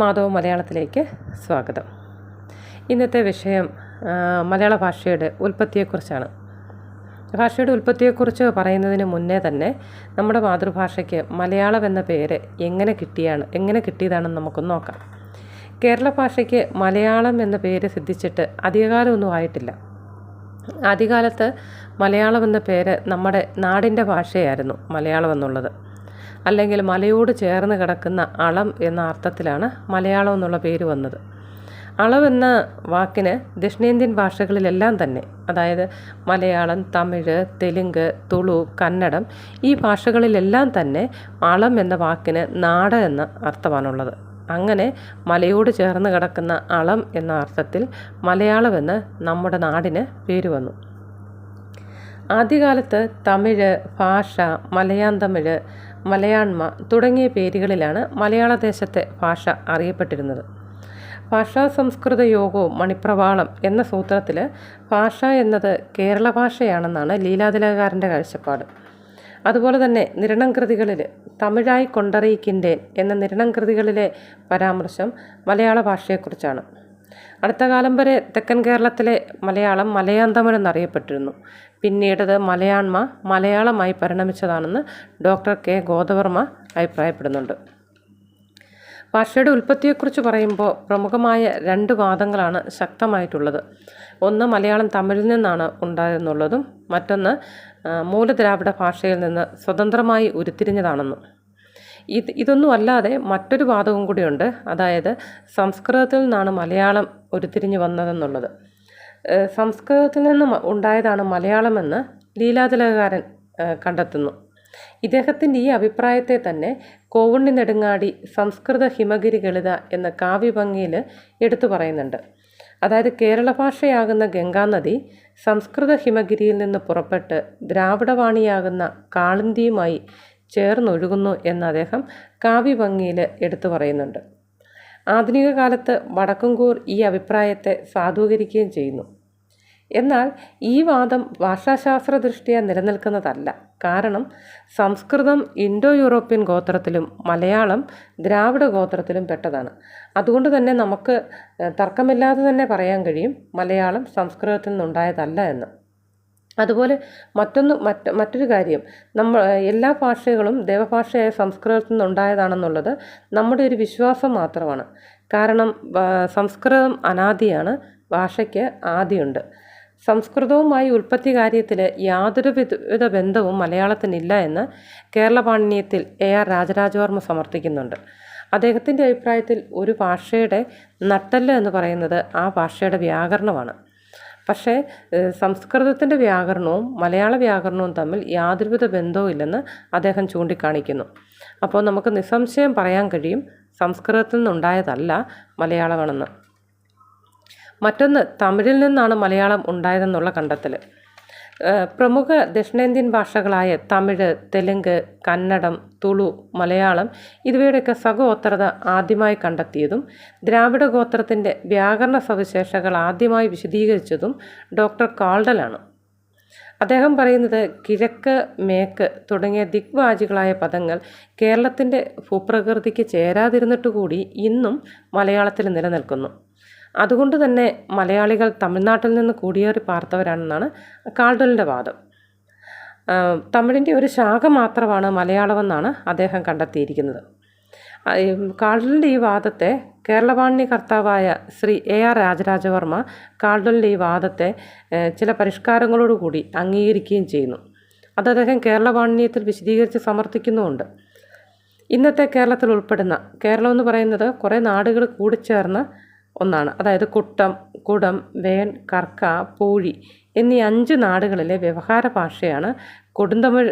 മാധവ് മലയാളത്തിലേക്ക് സ്വാഗതം. ഇന്നത്തെ വിഷയം മലയാള ഭാഷയുടെ ഉൽപ്പത്തിയെക്കുറിച്ചാണ്. ഭാഷയുടെ ഉൽപ്പത്തിയെക്കുറിച്ച് പറയുന്നതിന് മുന്നേ തന്നെ നമ്മുടെ മാതൃഭാഷയ്ക്ക് മലയാളം എന്ന പേര് എങ്ങനെ കിട്ടിയാണ് എങ്ങനെ കിട്ടിയതാണെന്ന് നമുക്കൊന്ന് നോക്കാം. കേരള ഭാഷയ്ക്ക് മലയാളം എന്ന പേര് സിദ്ധിച്ചിട്ട് അധികകാലമൊന്നും ആയിട്ടില്ല. ആദ്യകാലത്ത് മലയാളം എന്ന പേര് നമ്മുടെ നാടിന്റെ ഭാഷയായിരുന്നു മലയാളം എന്നുള്ളത്. അല്ലെങ്കിൽ മലയോട് ചേർന്ന് കിടക്കുന്ന അളം എന്ന അർത്ഥത്തിലാണ് മലയാളം എന്നുള്ള പേര് വന്നത്. അളവ് എന്ന വാക്കിന് ദക്ഷിണേന്ത്യൻ ഭാഷകളിലെല്ലാം തന്നെ അതായത് മലയാളം തമിഴ് തെലുങ്ക് തുളു കന്നഡം ഈ ഭാഷകളിലെല്ലാം തന്നെ അളം എന്ന വാക്കിന് നാട് എന്ന അർത്ഥമാണുള്ളത്. അങ്ങനെ മലയോട് ചേർന്ന് കിടക്കുന്ന അളം എന്ന അർത്ഥത്തിൽ മലയാളമെന്ന് നമ്മുടെ നാടിന് പേര് വന്നു. ആദ്യകാലത്ത് തമിഴ് ഭാഷ മലയാന്തമിഴ് മലയാണ്മ തുടങ്ങിയ പേരുകളിലാണ് മലയാളദേശത്തെ ഭാഷ അറിയപ്പെട്ടിരുന്നത്. ഭാഷാ സംസ്കൃത യോഗവും മണിപ്രവാളം എന്ന സൂത്രത്തിൽ ഭാഷ എന്നത് കേരള ഭാഷയാണെന്നാണ് ലീലാതിലകാരന്റെ കാഴ്ചപ്പാട്. അതുപോലെ തന്നെ നിരണം കൃതികളിൽ തമിഴായി കൊണ്ടറിയിക്കിന്റെ എന്ന നിരണം കൃതികളിലെ പരാമർശം മലയാള ഭാഷയെക്കുറിച്ചാണ്. അടുത്ത കാലം വരെ തെക്കൻ കേരളത്തിലെ മലയാളം മലയാന്തമിഴ് എന്നറിയപ്പെട്ടിരുന്നു പിന്നീടത് മലയാണ്മ മലയാളമായി പരിണമിച്ചതാണെന്ന് ഡോക്ടർ കെ. ഗോദവർമ്മ അഭിപ്രായപ്പെടുന്നുണ്ട്. ഭാഷയുടെ ഉൽപ്പത്തിയെക്കുറിച്ച് പറയുമ്പോൾ പ്രമുഖമായ രണ്ട് വാദങ്ങളാണ് ശക്തമായിട്ടുള്ളത്. ഒന്ന് മലയാളം തമിഴിൽ നിന്നാണ് ഉണ്ടായെന്നുള്ളതും മറ്റൊന്ന് മൂലദ്രാവിഡ ഭാഷയിൽ നിന്ന് സ്വതന്ത്രമായി ഉരുത്തിരിഞ്ഞതാണെന്നും. ഇത് ഇതൊന്നും അല്ലാതെ മറ്റൊരു വാദവും കൂടിയുണ്ട്. അതായത് സംസ്കൃതത്തിൽ നിന്നാണ് മലയാളം ഉരുത്തിരിഞ്ഞു വന്നതെന്നുള്ളത്. സംസ്കൃതത്തിൽ നിന്ന് ഉണ്ടായതാണ് മലയാളമെന്ന് ലീലാതിലകാരൻ കണ്ടെത്തുന്നു. ഇദ്ദേഹത്തിന്റെ ഈ അഭിപ്രായത്തെ തന്നെ കോവുണ്ണി നെടുങ്ങാടി സംസ്കൃത ഹിമഗിരി ഗളിത എന്ന കാവ്യഭംഗിയിൽ എടുത്തു പറയുന്നുണ്ട്. അതായത് കേരള ഭാഷയാകുന്ന ഗംഗാനദി സംസ്കൃത ഹിമഗിരിയിൽ നിന്ന് പുറപ്പെട്ട് ദ്രാവിഡവാണിയാകുന്ന കാളിന്തിയുമായി ചേർന്നൊഴുകുന്നു എന്ന് അദ്ദേഹം കാവ്യഭംഗിയിൽ എടുത്തു പറയുന്നുണ്ട്. ആധുനിക കാലത്ത് വടക്കുംകൂർ ഈ അഭിപ്രായത്തെ സാധൂകരിക്കുകയും ചെയ്യുന്നു. എന്നാൽ ഈ വാദം ഭാഷാശാസ്ത്ര ദൃഷ്ടിയ നിലനിൽക്കുന്നതല്ല. കാരണം സംസ്കൃതം ഇൻഡോ യൂറോപ്യൻ ഗോത്രത്തിലും മലയാളം ദ്രാവിഡ ഗോത്രത്തിലും പെട്ടതാണ്. അതുകൊണ്ട് തന്നെ നമുക്ക് തർക്കമില്ലാതെ തന്നെ പറയാൻ കഴിയും മലയാളം സംസ്കൃതത്തിൽ നിന്നുണ്ടായതല്ല എന്ന്. അതുപോലെ മറ്റൊന്ന് മറ്റ് മറ്റൊരു കാര്യം. നമ്മൾ എല്ലാ ഭാഷകളും ദേവഭാഷയായ സംസ്കൃതത്തിൽ നിന്നുണ്ടായതാണെന്നുള്ളത് നമ്മുടെ ഒരു വിശ്വാസം മാത്രമാണ്. കാരണം സംസ്കൃതം അനാദിയാണ് ഭാഷയ്ക്ക് ആദിയുണ്ട്. സംസ്കൃതവുമായി ഉൽപ്പത്തി കാര്യത്തിൽ യാതൊരു വിധ ബന്ധവും മലയാളത്തിനില്ല എന്ന് കേരള പാണിനിയത്തിൽ എ ആർ രാജരാജവർമ്മ സമർത്ഥിക്കുന്നുണ്ട്. അദ്ദേഹത്തിന്റെ അഭിപ്രായത്തിൽ ഒരു ഭാഷയുടെ നട്ടല്ല എന്ന് പറയുന്നത് ആ ഭാഷയുടെ വ്യാകരണമാണ്. പക്ഷേ സംസ്കൃതത്തിന്റെ വ്യാകരണവും മലയാള വ്യാകരണവും തമ്മിൽ യാതൊരുവിധ ബന്ധവും ഇല്ലെന്ന് അദ്ദേഹം ചൂണ്ടിക്കാണിക്കുന്നു. അപ്പോൾ നമുക്ക് നിസ്സംശയം പറയാൻ കഴിയും സംസ്കൃതത്തിൽ നിന്നുണ്ടായതല്ല മലയാളമാണെന്ന്. മറ്റൊന്ന് തമിഴിൽ നിന്നാണ് മലയാളം ഉണ്ടായതെന്നുള്ള കണ്ടെത്തൽ പ്രമുഖ ദക്ഷിണേന്ത്യൻ ഭാഷകളായ തമിഴ് തെലുങ്ക് കന്നഡം തുളു മലയാളം ഇവയുടെയൊക്കെ സഹോത്രത ആദ്യമായി കണ്ടെത്തിയതും ദ്രാവിഡ ഗോത്രത്തിന്റെ വ്യാകരണ സവിശേഷകൾ ആദ്യമായി വിശദീകരിച്ചതും ഡോക്ടർ കാൾഡലാണ്. അദ്ദേഹം പറയുന്നത് കിഴക്ക് മേക്ക് തുടങ്ങിയ ദിഗ്വാചികളായ പദങ്ങൾ കേരളത്തിന്റെ ഭൂപ്രകൃതിക്ക് ചേരാതിരുന്നിട്ട് കൂടി ഇന്നും മലയാളത്തിൽ നിലനിൽക്കുന്നു. അതുകൊണ്ട് തന്നെ മലയാളികൾ തമിഴ്നാട്ടിൽ നിന്ന് കൂടിയേറി പാർത്തവരാണെന്നാണ് കാൾഡലിന്റെ വാദം. തമിഴിന്റെ ഒരു ശാഖ മാത്രമാണ് മലയാളമെന്നാണ് അദ്ദേഹം കണ്ടെത്തിയിരിക്കുന്നത്. കാൾഡലിന്റെ ഈ വാദത്തെ കേരളവാണി കർത്താവായ ശ്രീ എ ആർ രാജരാജവർമ്മ കാൾഡലിന്റെ ഈ വാദത്തെ ചില പരിഷ്കാരങ്ങളോടുകൂടി അംഗീകരിക്കുകയും ചെയ്യുന്നു. അത് അദ്ദേഹം കേരളവാണിയത്തിൽ വിശദീകരിച്ച് സമർത്ഥിക്കുന്നുമുണ്ട്. ഇന്നത്തെ കേരളത്തിൽ ഉൾപ്പെടുന്ന കേരളം എന്ന് പറയുന്നത് കുറേ നാടുകൾ കൂടിച്ചേർന്ന ഒന്നാണ്. അതായത് കുട്ടം കുടം വേൻ കർക്ക പൂഴി എന്നീ അഞ്ച് നാടുകളിലെ വ്യവഹാര ഭാഷയാണ് കൊടുന്തമിഴ്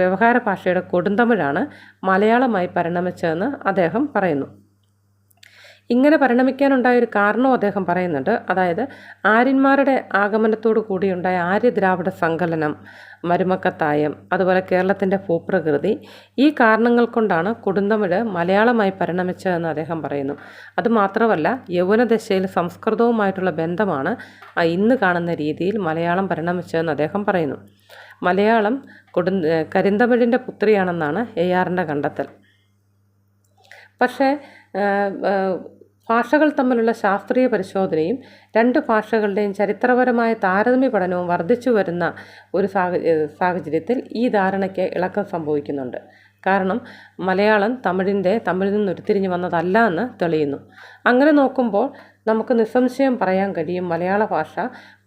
വ്യവഹാര ഭാഷയുടെ കൊടുന്തമിഴാണ് മലയാളമായി പരിണമിച്ചതെന്ന് അദ്ദേഹം പറയുന്നു. ഇങ്ങനെ പരിണമിക്കാനുണ്ടായ ഒരു കാരണവും അദ്ദേഹം പറയുന്നുണ്ട്. അതായത് ആര്യന്മാരുടെ ആഗമനത്തോടു കൂടിയുണ്ടായ ആര്യ ദ്രാവിഡ സങ്കലനം മരുമക്കത്തായം അതുപോലെ കേരളത്തിന്റെ ഭൂപ്രകൃതി ഈ കാരണങ്ങൾ കൊണ്ടാണ് കൊടുന്തമിഴ് മലയാളമായി പരിണമിച്ചതെന്ന് അദ്ദേഹം പറയുന്നു. അതുമാത്രമല്ല യൗവനദശയിൽ സംസ്കൃതവുമായിട്ടുള്ള ബന്ധമാണ് ഇന്ന് കാണുന്ന രീതിയിൽ മലയാളം പരിണമിച്ചതെന്ന് അദ്ദേഹം പറയുന്നു. മലയാളം കൊടു കരിന്തമിഴിന്റെ പുത്രിയാണെന്നാണ് എ ആറിന്റെ കണ്ടെത്തൽ. പക്ഷേ ഭാഷകൾ തമ്മിലുള്ള ശാസ്ത്രീയ പരിശോധനയും രണ്ട് ഭാഷകളുടെയും ചരിത്രപരമായ താരതമ്യ പഠനവും വർദ്ധിച്ചു വരുന്ന ഒരു സാഹചര്യത്തിൽ ഈ ധാരണയ്ക്ക് ഇളക്കം സംഭവിക്കുന്നുണ്ട്. കാരണം മലയാളം തമിഴിന്റെ തമിഴിൽ നിന്ന് ഉരുത്തിരിഞ്ഞ് വന്നതല്ല എന്ന് തെളിയുന്നു. അങ്ങനെ നോക്കുമ്പോൾ നമുക്ക് നിസ്സംശയം പറയാൻ കഴിയും മലയാള ഭാഷ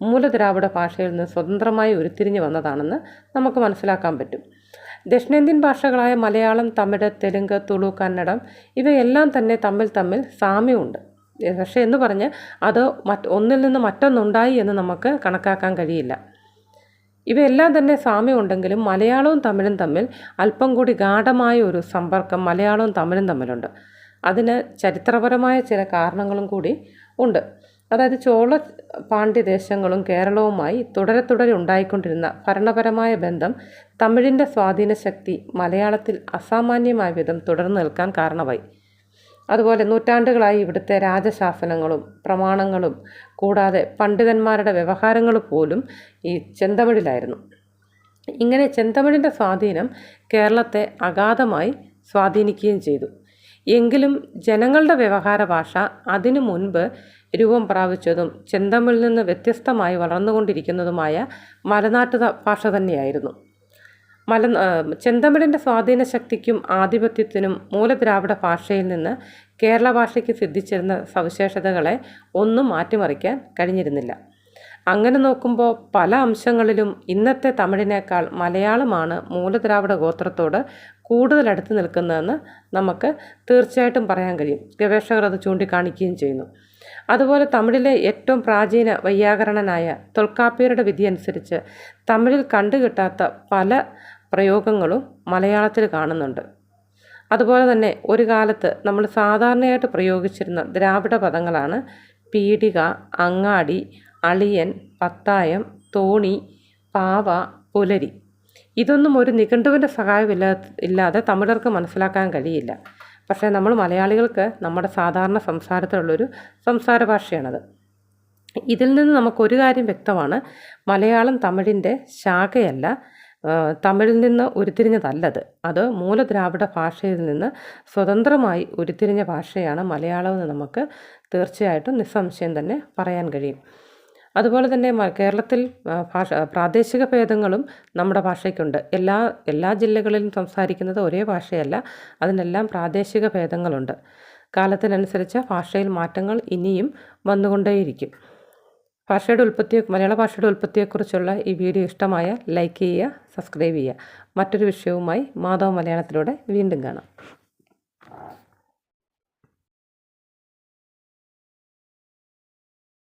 മൂലദ്രാവിഡ ഭാഷയിൽ നിന്ന് സ്വതന്ത്രമായി ഉരുത്തിരിഞ്ഞ് വന്നതാണെന്ന് നമുക്ക് മനസ്സിലാക്കാൻ പറ്റും. ദക്ഷിണേന്ത്യൻ ഭാഷകളായ മലയാളം തമിഴ് തെലുങ്ക് തുളു കന്നഡം ഇവയെല്ലാം തന്നെ തമ്മിൽ തമ്മിൽ സാമ്യമുണ്ട്. പക്ഷേ എന്ന് പറഞ്ഞ് അത് മറ്റ് ഒന്നിൽ നിന്ന് മറ്റൊന്നുണ്ടായി എന്ന് നമുക്ക് കണക്കാക്കാൻ കഴിയില്ല. ഇവയെല്ലാം തന്നെ സാമ്യമുണ്ടെങ്കിലും മലയാളവും തമിഴും തമ്മിൽ അല്പം കൂടി ഗാഠമായ ഒരു സമ്പർക്കം മലയാളവും തമിഴും തമ്മിലുണ്ട്. അതിന് ചരിത്രപരമായ ചില കാരണങ്ങളും കൂടി ഉണ്ട്. അതായത് ചോള പാണ്ഡ്യദേശങ്ങളും കേരളവുമായി തുടരെ തുടരെ ഉണ്ടായിക്കൊണ്ടിരുന്ന ഭരണപരമായ ബന്ധം തമിഴിന്റെ സ്വാധീന ശക്തി മലയാളത്തിൽ അസാമാന്യമായ വിധം തുടർന്നു നിൽക്കാൻ കാരണമായി. അതുപോലെ നൂറ്റാണ്ടുകളായി ഇവിടുത്തെ രാജശാസനങ്ങളും പ്രമാണങ്ങളും കൂടാതെ പണ്ഡിതന്മാരുടെ വ്യവഹാരങ്ങൾ പോലും ഈ ചെന്തമിഴിലായിരുന്നു. ഇങ്ങനെ ചെന്തമിഴിന്റെ സ്വാധീനം കേരളത്തെ അഗാധമായി സ്വാധീനിക്കുകയും ചെയ്തു. എങ്കിലും ജനങ്ങളുടെ വ്യവഹാര ഭാഷ അതിനു മുൻപ് രൂപം പ്രാപിച്ചതും ചെന്തമിൽ നിന്ന് വ്യത്യസ്തമായി വളർന്നുകൊണ്ടിരിക്കുന്നതുമായ മലനാട്ടു ഭാഷ തന്നെയായിരുന്നു. മല ചെന്തമിഴിന്റെ സ്വാധീന ശക്തിക്കും ആധിപത്യത്തിനും മൂലദ്രാവിഡ ഭാഷയിൽ നിന്ന് കേരള ഭാഷയ്ക്ക് സിദ്ധിച്ചിരുന്ന സവിശേഷതകളെ ഒന്നും മാറ്റിമറിക്കാൻ കഴിഞ്ഞിരുന്നില്ല. അങ്ങനെ നോക്കുമ്പോൾ പല അംശങ്ങളിലും ഇന്നത്തെ തമിഴിനേക്കാൾ മലയാളമാണ് മൂലദ്രാവിഡ ഗോത്രത്തോട് കൂടുതൽ അടുത്ത് നിൽക്കുന്നതെന്ന് നമുക്ക് തീർച്ചയായിട്ടും പറയാൻ കഴിയും. ഗവേഷകർ അത് ചൂണ്ടിക്കാണിക്കുകയും ചെയ്യുന്നു. അതുപോലെ തമിഴിലെ ഏറ്റവും പ്രാചീന വൈയാകരണനായ തൊൽക്കാപ്പിയരുടെ വിധി അനുസരിച്ച് തമിഴിൽ കണ്ടുകിട്ടാത്ത പല പ്രയോഗങ്ങളും മലയാളത്തിൽ കാണുന്നുണ്ട്. അതുപോലെ തന്നെ ഒരു കാലത്ത് നമ്മൾ സാധാരണയായിട്ട് പ്രയോഗിച്ചിരുന്ന ദ്രാവിഡ പദങ്ങളാണ് പീഡിക അങ്ങാടി അളിയൻ പത്തായം തോണി പാവ പുലരി. ഇതൊന്നും ഒരു നിഘണ്ടുവിന്റെ സഹായമില്ലാ ഇല്ലാതെ തമിഴർക്ക് മനസ്സിലാക്കാൻ കഴിയില്ല. പക്ഷേ നമ്മൾ മലയാളികൾക്ക് നമ്മുടെ സാധാരണ സംസാരത്തിലുള്ളൊരു സംസാര ഭാഷയാണത്. ഇതിൽ നിന്ന് നമുക്കൊരു കാര്യം വ്യക്തമാണ്. മലയാളം തമിഴിന്റെ ശാഖയല്ല. തമിഴിൽ നിന്ന് ഉരുത്തിരിഞ്ഞതല്ലത്. അത് മൂലദ്രാവിഡ ഭാഷയിൽ നിന്ന് സ്വതന്ത്രമായി ഉരുത്തിരിഞ്ഞ ഭാഷയാണ് മലയാളം എന്ന് നമുക്ക് തീർച്ചയായിട്ടും നിസ്സംശയം തന്നെ പറയാൻ കഴിയും. അതുപോലെ തന്നെ കേരളത്തിൽ ഭാഷ പ്രാദേശിക ഭേദങ്ങളും നമ്മുടെ ഭാഷയ്ക്കുണ്ട്. എല്ലാ എല്ലാ ജില്ലകളിലും സംസാരിക്കുന്നത് ഒരേ ഭാഷയല്ല അതിനെല്ലാം പ്രാദേശിക ഭേദങ്ങളുണ്ട്. കാലത്തിനനുസരിച്ച് ഭാഷയിൽ മാറ്റങ്ങൾ ഇനിയും വന്നുകൊണ്ടേയിരിക്കും. ഭാഷയുടെ ഉൽപ്പത്തിയെ മലയാള ഭാഷയുടെ ഉൽപ്പത്തിയെക്കുറിച്ചുള്ള ഈ വീഡിയോ ഇഷ്ടമായ ലൈക്ക് ചെയ്യുക സബ്സ്ക്രൈബ് ചെയ്യുക. മറ്റൊരു വിഷയവുമായി മാധവ മലയാളത്തിലൂടെ വീണ്ടും കാണാം.